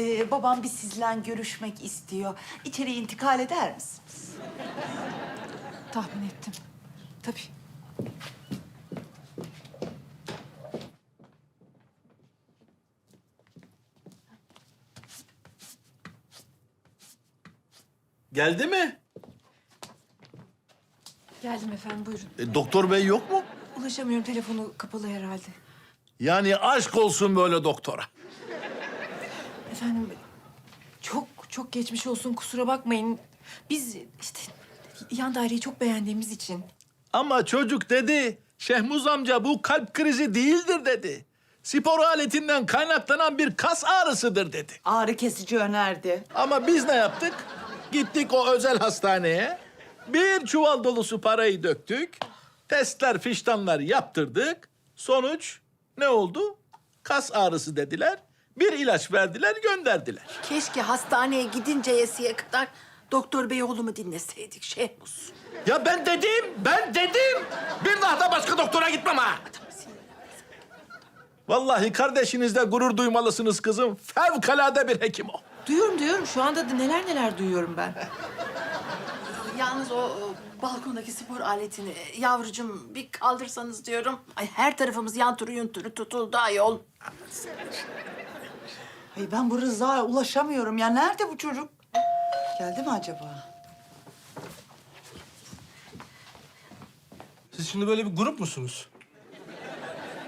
Ee, babam bir sizle görüşmek istiyor. İçeri intikal eder misiniz? Tahmin ettim. Tabii. Geldi mi? Geldim efendim buyurun. E, doktor bey yok mu? Ulaşamıyorum telefonu kapalı herhalde. Yani aşk olsun böyle doktora. Efendim çok çok geçmiş olsun kusura bakmayın. Biz işte yan daireyi çok beğendiğimiz için. Ama çocuk dedi, Şehmuz amca bu kalp krizi değildir dedi. Spor aletinden kaynaklanan bir kas ağrısıdır dedi. Ağrı kesici önerdi. Ama biz ne yaptık? Gittik o özel hastaneye. Bir çuval dolusu parayı döktük. Testler, fiştanlar yaptırdık. Sonuç ne oldu? Kas ağrısı dediler. Bir ilaç verdiler, gönderdiler. Keşke hastaneye gidinceyesiye kadar doktor bey oğlumu dinleseydik Şehmus. Ya ben dedim, ben dedim. Bir daha da başka doktora gitmem ha. Vallahi kardeşinizle gurur duymalısınız kızım. Fevkalade bir hekim o. Duyuyorum duyuyorum şu anda da neler neler duyuyorum ben. Yalnız o, o balkondaki spor aletini yavrucuğum bir kaldırsanız diyorum. Ay her tarafımız yan turu yunturu tutuldu ayol. Ay ben bu Rıza'ya ulaşamıyorum ya. Nerede bu çocuk? Geldi mi acaba? Siz şimdi böyle bir grup musunuz?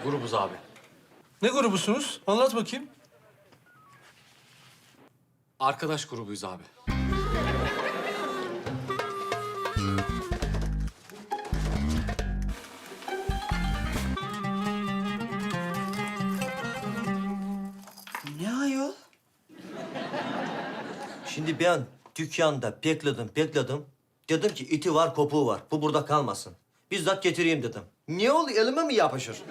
Grubuz abi. Ne grubusunuz? Anlat bakayım. Arkadaş grubuyuz abi. Şimdi ben dükkanda bekledim, bekledim. Dedim ki iti var, kopuğu var. Bu burada kalmasın. Bizzat getireyim dedim. Ne oldu? Elime mi yapışır?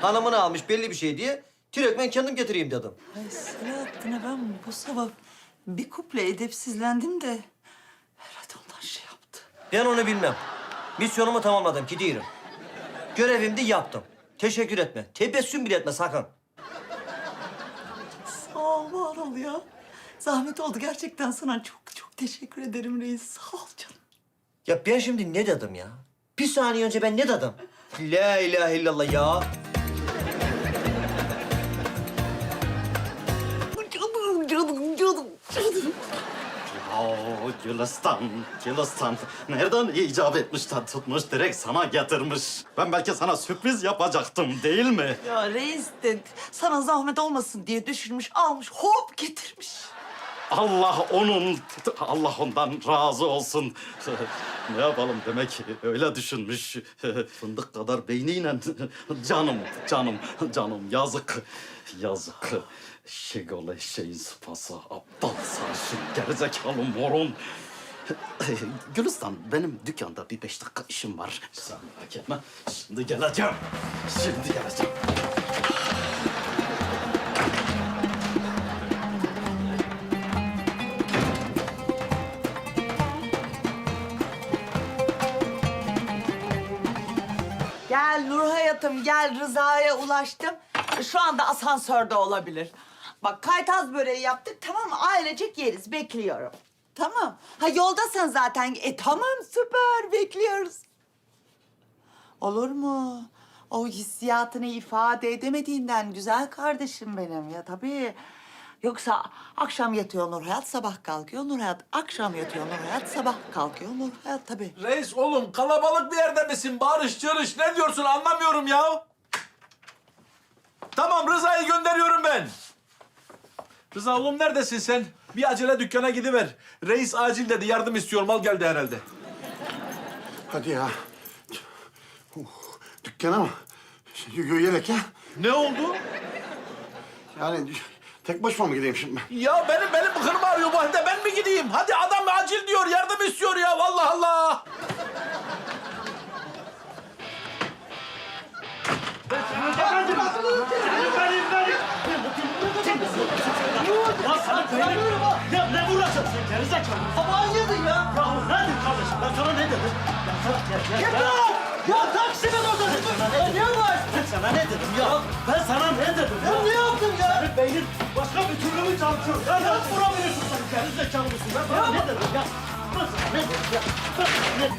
Hanımını almış belli bir şey diye. Direkt ben kendim getireyim dedim. Ay Selahattin'e ben bu sabah bir kuple edepsizlendim de... Herhalde ondan şey yaptı. Ben onu bilmem. Misyonumu tamamladım, gidiyorum. Görevimi de yaptım. Teşekkür etme. Tebessüm bile etme sakın. Sağ ol, var ol ya. Zahmet oldu gerçekten sana çok çok teşekkür ederim reis. Sağ ol canım. Ya ben şimdi ne dedim ya? Bir saniye önce ben ne dedim? La ilahe illallah ya. Canım, canım, canım, canım. Oo Gülistan, Gülistan. Nereden icap etmiş de tutmuş direkt sana getirmiş. Ben belki sana sürpriz yapacaktım değil mi? Ya reis de sana zahmet olmasın diye düşünmüş, almış, hop getirmiş. Allah onun, Allah ondan razı olsun. ne yapalım demek öyle düşünmüş. Fındık kadar beyniyle canım, canım, canım yazık, yazık. Şegol eşeğin sıpası, aptal sarışın, gerizekalı morun. Gülistan, benim dükkanda bir beş dakika işim var. Sen merak şimdi geleceğim. Şimdi geleceğim. Gel Nur hayatım, gel Rıza'ya ulaştım. Şu anda asansörde olabilir. Bak kaytaz böreği yaptık, tamam mı? Ailecek yeriz, bekliyorum. Tamam. Ha yoldasın zaten. E tamam, süper, bekliyoruz. Olur mu? O hissiyatını ifade edemediğinden güzel kardeşim benim ya tabii. Yoksa akşam yatıyor Nur Hayat, sabah kalkıyor Nur Hayat. Akşam yatıyor Nur Hayat, sabah kalkıyor Nur Hayat tabii. Reis oğlum kalabalık bir yerde misin? Bağırış çağırış ne diyorsun anlamıyorum ya. Tamam Rıza'yı gönderiyorum ben. Rıza oğlum neredesin sen? Bir acele dükkana gidiver. Reis acil dedi yardım istiyor mal geldi herhalde. Hadi ya. Uh, dükkana mı? Yürüyerek ya. Ne oldu? Yani tek başıma mı gideyim şimdi ben? Ya benim benim bıkırım ağrıyor bu halde ben mi gideyim? Hadi adam acil diyor yardım istiyor ya vallahi Allah. Ya ne uğraşıyorsun sen gerizekalı? Sabahın yedin ya. Ya nedir kardeşim? Ben sana ne dedim? Ya sana gel gel gel. Ya, ya taksimin çalışıyor? Ya vuramıyorsun sen. Geri zekalı mısın? Ben sana ne dedim ya? Sana ne dedim ya? Sana ne dedim?